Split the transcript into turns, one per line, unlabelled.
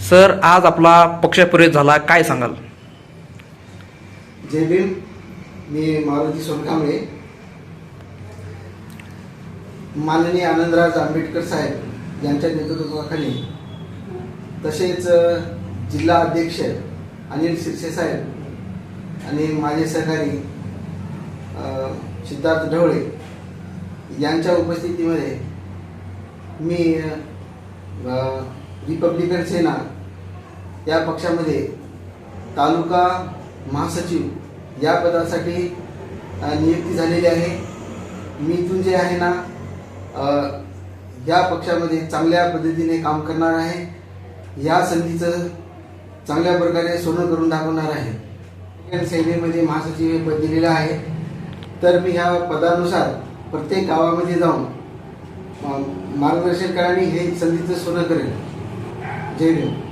Sir आज आपला पक्षप्रवेश झाला काय सांगाल?
जय भीम. मी मारुती सोनकांबळे. माननीय आनंदराज आंबेडकर साहेब यांच्या नेतृत्वाखाली तसेच जिल्हा अध्यक्ष अनिल शिरसे साहेब आणि माझे सहकारी सिद्धार्थ ढवळे यांच्या उपस्थितीमध्ये मी रिपब्लिकन सेना या पक्षामध्ये तालुका महासचिव या पदासाठी नियुक्ती झालेली आहे. मी इथून जे आहे ना या पक्षामध्ये चांगल्या पद्धतीने काम करणार आहे. या संधीचं चांगल्या प्रकारे सोनं करून दाखवणार आहे. सेनेमध्ये महासचिव हे पद दिलेलं आहे. तर मी ह्या पदानुसार प्रत्येक गावामध्ये जाऊन अ, मार्गदर्शन कराने हे संधीचं सोनं करेल जय भीम